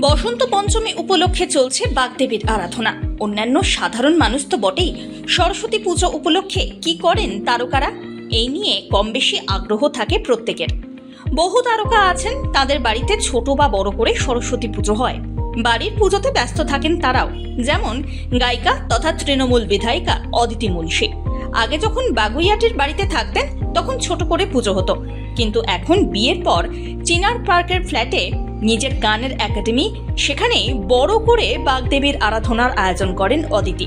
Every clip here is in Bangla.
বসন্ত পঞ্চমী উপলক্ষে চলছে বাগদেবীর আরাধনা। অন্যান্য সাধারণ মানুষ তো বটেই। সরস্বতী পুজো উপলক্ষে কি করেন তারকারা? এই নিয়ে কম বেশি আগ্রহ থাকে প্রত্যেকের। বহু তারকা আছেন, তাদের বাড়িতে ছোট বা বড় করে সরস্বতী পুজো হয়। বাড়ির পুজোতে ব্যস্ত থাকেন তারাও। যেমন গায়িকা তথা তৃণমূল বিধায়িকা অদিতি মুন্সি। আগে যখন বাগুইয়াটির বাড়িতে থাকতেন, তখন ছোট করে পুজো হতো। কিন্তু এখন বিয়ের পর, চিনার পার্কের ফ্ল্যাটে নিজের গানের একাডেমি, সেখানে বড় করে বাগদেবীর আরাধনার আয়োজন করেন অদিতি।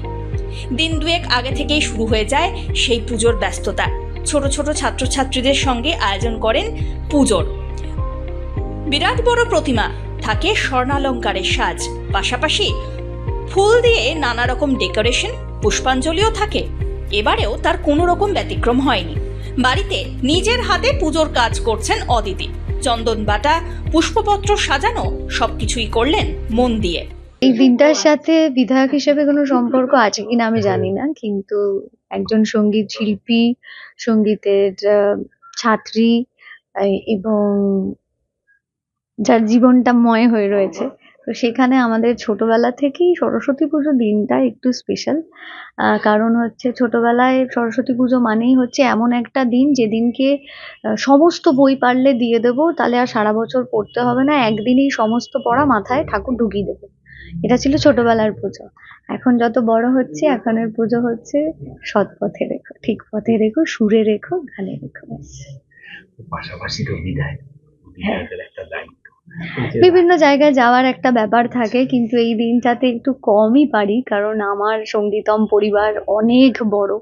দিন দুয়েক আগে থেকেই শুরু হয়ে যায় সেই পুজোর ব্যস্ততা। ছোট ছোট ছাত্রছাত্রীদের সঙ্গে আয়োজন করেন পুজোর। বিরাট বড় প্রতিমা, থাকে স্বর্ণালঙ্কারের সাজ। পাশাপাশি ফুল দিয়ে নানা রকম ডেকোরেশন, পুষ্পাঞ্জলিও থাকে। এবারেও তার কোনো রকম ব্যতিক্রম হয়নি। বাড়িতে নিজের হাতে পুজোর কাজ করছেন অদিতি। চন্দন বাটা, পুষ্পপত্র সাজানো, সবকিছুই করলেন মন দিয়ে। এই দিনটার সাথে বিধায়ক হিসেবে কোনো সম্পর্ক আছে কিনা আমি জানি না, কিন্তু একজন সংগীত শিল্পী, সঙ্গীতের ছাত্রী এবং যার জীবনটা ময় হয়ে রয়েছে। তো সেখানে আমাদের ছোটবেলা থেকেই সরস্বতী পুজো দিনটা একটু স্পেশাল কারণ হচ্ছে ছোটবেলায় সরস্বতী পুজো মানেই হচ্ছে এমন একটা দিন যেদিনকে সমস্ত বই পারলে দিয়ে দেবো তাহলে আর সারা বছর পড়তে হবে না একদিনেই সমস্ত পড়া মাথায় ঠাকুর ঢুকিয়ে দেবে। এটা ছিল ছোটবেলার পুজো। এখন যত বড় হচ্ছে এখনের পুজো হচ্ছে সৎ পথে রেখো ঠিক পথে রেখো সুরে রেখো গানে রেখো। পাশাপাশি তো বিদায়। একটা দায়িত্ব। বিভিন্ন জায়গায় যাওয়ার একটা ব্যাপার থাকে, কিন্তু এই দিনটাতে একটু কমই পারি, কারণ আমার সঙ্গীতম পরিবার অনেক বড়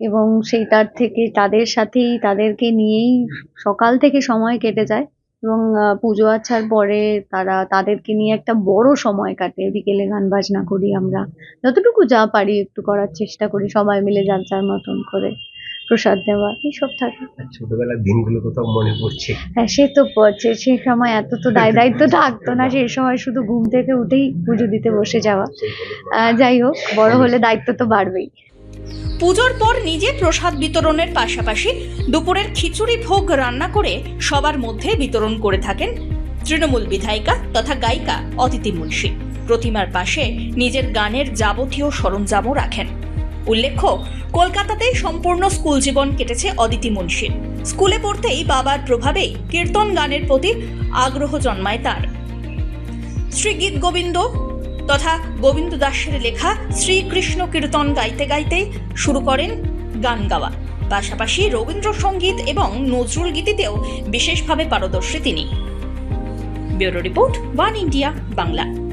এবং সেইটার থেকে তাদের সাথেই, তাদেরকে নিয়েই সকাল থেকে সময় কেটে যায় এবং পুজো আচ্ছার পরে তারা, তাদেরকে নিয়ে একটা বড় সময় কাটে। বিকেলে গান বাজনা করি আমরা। যতটুকু যা পারি একটু করার চেষ্টা করি, সবাই মিলে যার যার মতন করে। প্রসাদ দেওয়া এইসব থাকে। ছোটবেলার দিনগুলো কোথাও মনে পড়ছে। হ্যাঁ সে তো পড়ছে সেই সময় এত তো দায় দায়িত্ব থাকতো না সেই সময় শুধু ঘুম থেকে উঠেই পুজো দিতে বসে যাওয়া। যাই হোক বড় হলে দায়িত্ব তো বাড়বেই। পুজোর পর নিজে প্রসাদ বিতরণের পাশাপাশি দুপুরের খিচুড়ি ভোগ রান্না করে সবার মধ্যে বিতরণ করে থাকেন তৃণমূল বিধায়িকা তথা গায়িকা অদিতি মুন্সি। প্রতিমার পাশে নিজের গানের যাবতীয় সরঞ্জামও রাখেন। উল্লেখ্য কলকাতাতে সম্পূর্ণ স্কুল জীবন কেটেছে অদিতি মুন্সির স্কুলে পড়তেই বাবার প্রভাবেই কীর্তন গানের প্রতি আগ্রহ জন্মায় তার। শ্রী গীত গোবিন্দ তথা গোবিন্দ দাসের লেখা শ্রীকৃষ্ণ কীর্তন গাইতে গাইতে শুরু করেন গান গাওয়া। পাশাপাশি রবীন্দ্রসঙ্গীত এবং নজরুল গীতিতেও বিশেষভাবে পারদর্শী তিনি। Bureau report one India, Bangla.